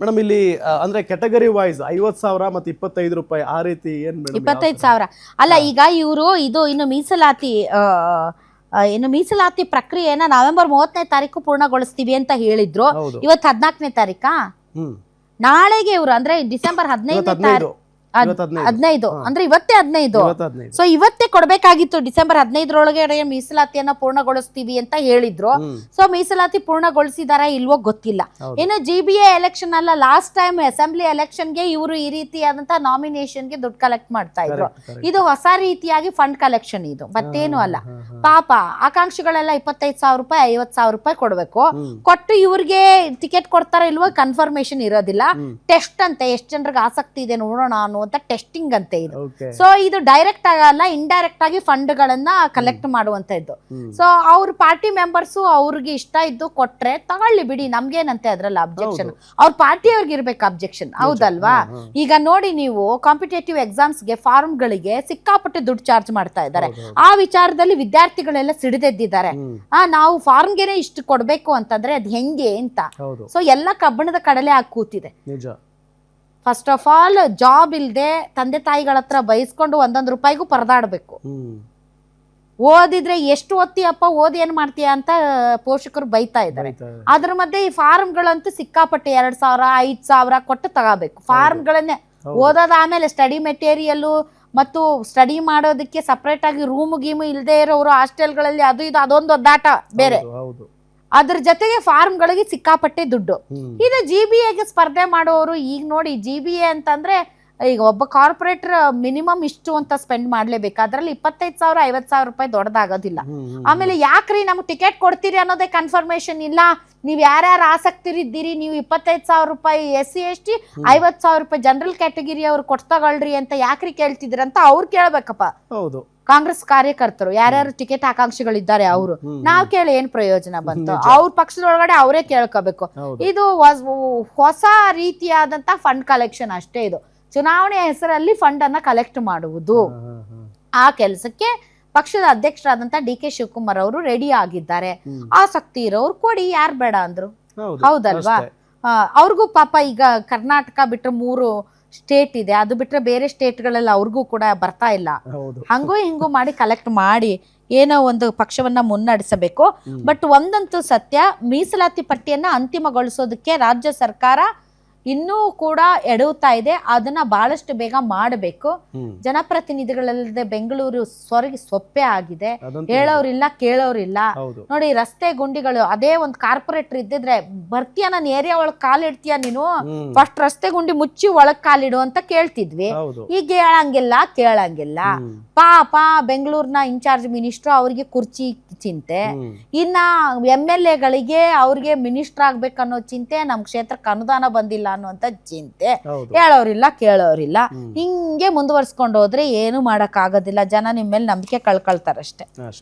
Madam ಇಲ್ಲಿ ಅಂದ್ರೆ category wise ಐವತ್ ಸಾವಿರ ಮತ್ತೆ ಇಪ್ಪತ್ತೈದು ರೂಪಾಯಿ ಆ ರೀತಿ ಏನ್ ಇಪ್ಪತ್ತೈದು ಸಾವಿರ. ಅಲ್ಲ ಈಗ ಇವರು ಇದು ಇನ್ನು ಮೀಸಲಾತಿ ಇನ್ನು ಮೀಸಲಾತಿ ಪ್ರಕ್ರಿಯೆನ ನವೆಂಬರ್ ಮೂವತ್ತನೇ ತಾರೀಕು ಪೂರ್ಣಗೊಳಿಸ್ತೀವಿ ಅಂತ ಹೇಳಿದ್ರು. ಇವತ್ತು ಹದಿನಾಲ್ಕನೇ ತಾರೀಕಾ? ನಾಳೆಗೆ ಇವರು ಅಂದ್ರೆ ಡಿಸೆಂಬರ್ ಹದಿನೈದನೇ ಹದಿನೈದು. ತಾರೀಕು ಹದಿನೈದು. ಅಂದ್ರೆ ಇವತ್ತೇ ಹದಿನೈದು. ಸೊ ಇವತ್ತೇ ಕೊಡ್ಬೇಕಾಗಿತ್ತು. ಡಿಸೆಂಬರ್ ಹದಿನೈದರೊಳಗೆ ಮೀಸಲಾತಿಯನ್ನ ಪೂರ್ಣಗೊಳಿಸ್ತೀವಿ ಅಂತ ಹೇಳಿದ್ರು. ಸೊ ಮೀಸಲಾತಿ ಪೂರ್ಣಗೊಳಿಸಿದಾರ ಇಲ್ವೋ ಗೊತ್ತಿಲ್ಲ. ಏನೋ ಇನ್ನು ಜಿ ಬಿ ಎ ಎಲೆಕ್ಷನ್ ಅಲ್ಲ ಲಾಸ್ಟ್ ಟೈಮ್ ಅಸೆಂಬ್ಲಿ ಎಲೆಕ್ಷನ್ಗೆ ಇವರು ಈ ರೀತಿಯಾದಂತಹ ನಾಮಿನೇಷನ್ಗೆ ದುಡ್ಡು ಕಲೆಕ್ಟ್ ಮಾಡ್ತಾ ಇದ್ರು. ಇದು ಹೊಸ ರೀತಿಯಾಗಿ ಫಂಡ್ ಕಲೆಕ್ಷನ್ ಇದು ಮತ್ತೇನು ಅಲ್ಲ. ಪಾಪ ಆಕಾಂಕ್ಷಿಗಳೆಲ್ಲ ಇಪ್ಪತ್ತೈದು ಸಾವಿರ ರೂಪಾಯಿ ಐವತ್ ಸಾವಿರ ರೂಪಾಯಿ ಕೊಡ್ಬೇಕು. ಕೊಟ್ಟು ಇವ್ರಿಗೆ ಟಿಕೆಟ್ ಕೊಡ್ತಾರ ಇಲ್ವೋ ಕನ್ಫರ್ಮೇಶನ್ ಇರೋದಿಲ್ಲ. ಟೆಸ್ಟ್ ಅಂತೆ ಎಷ್ಟು ಜನರಿಗೆ ಆಸಕ್ತಿ ಇದೆ ನೋಡೋಣ ಅನ್ನುವಂತ ಟೆಸ್ಟಿಂಗ್ ಅಂತೆ ಇದು. ಸೊ ಇದು ಡೈರೆಕ್ಟ್ ಆಗಲ್ಲ ಇಂಡೈರೆಕ್ಟ್ ಆಗಿ ಫಂಡ್ ಗಳನ್ನ ಕಲೆಕ್ಟ್ ಮಾಡುವಂತ ಇದ್ದು ಸೊ ಅವ್ರ ಪಾರ್ಟಿ ಮೆಂಬರ್ಸ್ ಅವ್ರಿಗೆ ಇಷ್ಟ ಇದ್ದು ಕೊಟ್ರೆ ತಗೊಳ್ಳಿ ಬಿಡಿ ನಮ್ಗೇನಂತೆ ಅದ್ರಲ್ಲಿ ಅಬ್ಜೆಕ್ಷನ್ ಅವ್ರ ಪಾರ್ಟಿ ಅವ್ರಿಗೆ ಇರ್ಬೇಕು ಅಬ್ಜೆಕ್ಷನ್ ಹೌದಲ್ವಾ. ಈಗ ನೋಡಿ ನೀವು ಕಾಂಪಿಟೇಟಿವ್ ಫಾರ್ಮ್ ಗಳಿಗೆ ಸಿಕ್ಕಾಪಟ್ಟೆ ದುಡ್ಡು ಚಾರ್ಜ್ ಮಾಡ್ತಾ ಇದ್ದಾರೆ. ಆ ವಿಚಾರದಲ್ಲಿ ವಿದ್ಯಾರ್ಥಿಗಳೆಲ್ಲ ಸಿಡಿದೆದ್ದಿದ್ದಾರೆ. ಆ ನಾವು ಫಾರ್ಮ್ಗೆನೆ ಇಷ್ಟು ಕೊಡ್ಬೇಕು ಅಂತಂದ್ರೆ ಅದ್ ಹೆಂಗೆ ಅಂತ. ಸೊ ಎಲ್ಲ ಕಬ್ಬಣದ ಕಡಲೆ ಆಗಿ ಕೂತಿದೆ. ಫಸ್ಟ್ ಆಫ್ ಆಲ್ ಜಾಬ್ ಇಲ್ದೆ ತಂದೆ ತಾಯಿಗಳ ಹತ್ರ ಬಯಸ್ಕೊಂಡು ಒಂದೊಂದು ರೂಪಾಯಿಗೂ ಪರದಾಡಬೇಕು. ಓದಿದ್ರೆ ಎಷ್ಟು ಓದ್ತೀಯಪ್ಪ ಓದಿ ಏನ್ ಮಾಡ್ತೀಯ ಅಂತ ಪೋಷಕರು ಬೈತಾ ಇದ್ದಾರೆ. ಅದ್ರ ಮಧ್ಯೆ ಈ ಫಾರ್ಮ್ಗಳಂತೂ ಸಿಕ್ಕಾಪಟ್ಟೆ ಎರಡ್ ಸಾವಿರ ಐದ್ ಸಾವಿರ ಕೊಟ್ಟು ತಗೋಬೇಕು. ಫಾರ್ಮ್ಗಳನ್ನೇ ಓದೋದ ಆಮೇಲೆ ಸ್ಟಡಿ ಮೆಟೀರಿಯಲ್ ಮತ್ತು ಸ್ಟಡಿ ಮಾಡೋದಕ್ಕೆ ಸಪ್ರೇಟ್ ಆಗಿ ರೂಮ್ ಗೀಮು ಇಲ್ಲದೆ ಇರೋರು ಹಾಸ್ಟೆಲ್ಗಳಲ್ಲಿ ಅದು ಇದು ಅದೊಂದು ಒದ್ದಾಟ ಬೇರೆ. ಅದ್ರ ಜೊತೆಗೆ ಫಾರ್ಮ್ಗಳಿಗೆ ಸಿಕ್ಕಾಪಟ್ಟೆ ದುಡ್ಡು. ಇದು ಜಿ ಬಿ ಎಗೆ ಸ್ಪರ್ಧೆ ಮಾಡೋರು ಈಗ ನೋಡಿ ಜಿ ಬಿ ಎ ಅಂತಂದ್ರೆ ಈಗ ಒಬ್ಬ ಕಾರ್ಪೊರೇಟರ್ ಮಿನಿಮಮ್ ಇಷ್ಟು ಅಂತ ಸ್ಪೆಂಡ್ ಮಾಡ್ಲೇಬೇಕು. ಅದ್ರಲ್ಲಿ ಇಪ್ಪತ್ತೈದು ಸಾವಿರ ಐವತ್ ಸಾವಿರ ರೂಪಾಯಿ ದೊಡ್ಡದಾಗೋದಿಲ್ಲ. ಆಮೇಲೆ ಯಾಕ್ರಿ ನಮ್ಗೆ ಟಿಕೆಟ್ ಕೊಡ್ತೀರಿ ಅನ್ನೋದೇ ಕನ್ಫರ್ಮೇಶನ್ ಇಲ್ಲ. ನೀವು ಯಾರ್ಯಾರು ಆಸಕ್ತಿರಿದ್ದೀರಿ ನೀವು ಇಪ್ಪತ್ತೈದು ಸಾವಿರ ರೂಪಾಯಿ ಎಸ್ ಸಿ ಎಸ್ ಟಿ ಐವತ್ ಸಾವಿರ ರೂಪಾಯಿ ಜನರಲ್ ಕ್ಯಾಟಗಿರಿ ಅವ್ರು ಕೊಡ್ತಾಗಳ್ರಿ ಅಂತ ಯಾಕ್ರಿ ಕೇಳ್ತಿದ್ರಂತ ಅಂತ ಅವ್ರು ಕೇಳ್ಬೇಕಪ್ಪ. ಹೌದು. ಕಾಂಗ್ರೆಸ್ ಕಾರ್ಯಕರ್ತರು ಯಾರ್ಯಾರು ಟಿಕೆಟ್ ಆಕಾಂಕ್ಷಿಗಳಿದ್ದಾರೆ ಅವರು. ನಾವ್ ಕೇಳಿ ಏನ್ ಪ್ರಯೋಜನ ಬಂತು. ಅವ್ರ ಪಕ್ಷದೊಳಗಡೆ ಅವರೇ ಕೇಳ್ಕೋಬೇಕು. ಇದು ಹೊಸ್- ರೀತಿಯಾದಂತ ಫಂಡ್ ಕಲೆಕ್ಷನ್ ಅಷ್ಟೇ ಇದು. ಚುನಾವಣೆ ಹೆಸರಲ್ಲಿ ಫಂಡ್ ಅನ್ನ ಕಲೆಕ್ಟ್ ಮಾಡುವುದು. ಆ ಕೆಲಸಕ್ಕೆ ಪಕ್ಷದ ಅಧ್ಯಕ್ಷರಾದಂತ ಡಿ ಕೆ ಶಿವಕುಮಾರ್ ಅವರು ರೆಡಿ ಆಗಿದ್ದಾರೆ. ಆಸಕ್ತಿ ಇರೋರು ಕೊಡಿ ಯಾರು ಬೇಡ ಅಂದ್ರು. ಹೌದು ಹೌದಲ್ವಾ? ಅವ್ರಿಗೂ ಪಾಪ ಈಗ ಕರ್ನಾಟಕ ಬಿಟ್ರೆ ಮೂರು ಸ್ಟೇಟ್ ಇದೆ. ಅದು ಬಿಟ್ರೆ ಬೇರೆ ಸ್ಟೇಟ್ಗಳೆಲ್ಲ ಅವ್ರಿಗೂ ಕೂಡ ಬರ್ತಾ ಇಲ್ಲ. ಹೌದು. ಹಂಗೂ ಹಿಂಗೂ ಮಾಡಿ ಕಲೆಕ್ಟ್ ಮಾಡಿ ಏನೋ ಒಂದು ಪಕ್ಷವನ್ನ ಮುನ್ನಡೆಸಬೇಕು. ಬಟ್ ಒಂದಂತೂ ಸತ್ಯ ಮೀಸಲಾತಿ ಪಟ್ಟಿಯನ್ನ ಅಂತಿಮಗೊಳಿಸೋದಕ್ಕೆ ರಾಜ್ಯ ಸರ್ಕಾರ ಇನ್ನೂ ಕೂಡ ಎಡುತ್ತಾ ಇದೆ. ಅದನ್ನ ಬಹಳಷ್ಟು ಬೇಗ ಮಾಡಬೇಕು. ಜನಪ್ರತಿನಿಧಿಗಳಲ್ಲದೆ ಬೆಂಗಳೂರು ಸ್ವರ್ಗಿ ಸೊಪ್ಪೆ ಆಗಿದೆ. ಹೇಳೋರಿಲ್ಲ ಕೇಳೋರಿಲ್ಲ ನೋಡಿ ರಸ್ತೆ ಗುಂಡಿಗಳು ಅದೇ ಒಂದು ಕಾರ್ಪೊರೇಟರ್ ಇದ್ದಿದ್ರೆ ಬರ್ತೀಯ ನಾನು ಏರಿಯಾ ಒಳಗ್ ಕಾಲಿಡ್ತೀಯ ನೀನು? ಫಸ್ಟ್ ರಸ್ತೆ ಗುಂಡಿ ಮುಚ್ಚಿ ಒಳಗ್ ಕಾಲಿಡು ಅಂತ ಕೇಳ್ತಿದ್ವಿ. ಈಗ ಹೇಳಂಗಿಲ್ಲ ಕೇಳಂಗಿಲ್ಲ. ಪಾ ಪಾಪ ಬೆಂಗಳೂರಿನ ಇನ್ಚಾರ್ಜ್ ಮಿನಿಸ್ಟ್ರು ಅವ್ರಿಗೆ ಕುರ್ಚಿ ಚಿಂತೆ. ಇನ್ನ ಎಂ ಎಲ್ ಎಗಳಿಗೆ ಅವ್ರಿಗೆ ಮಿನಿಸ್ಟರ್ ಆಗ್ಬೇಕನ್ನೋ ಚಿಂತೆ ನಮ್ ಕ್ಷೇತ್ರಕ್ಕೆ ಅನುದಾನ ಬಂದಿಲ್ಲ ಅನ್ನುವಂತ ಚಿಂತೆ. ಹೇಳೋರಿಲ್ಲ ಕೇಳೋರಿಲ್ಲ. ಹಿಂಗೆ ಮುಂದುವರ್ಸ್ಕೊಂಡು ಹೋದ್ರೆ ಏನು ಮಾಡಕ್ ಆಗೋದಿಲ್ಲ ಜನ ನಿಮ್ಮ ಮೇಲೆ ನಂಬಿಕೆ ಕಳ್ಕೊಳ್ತಾರಷ್ಟೇ.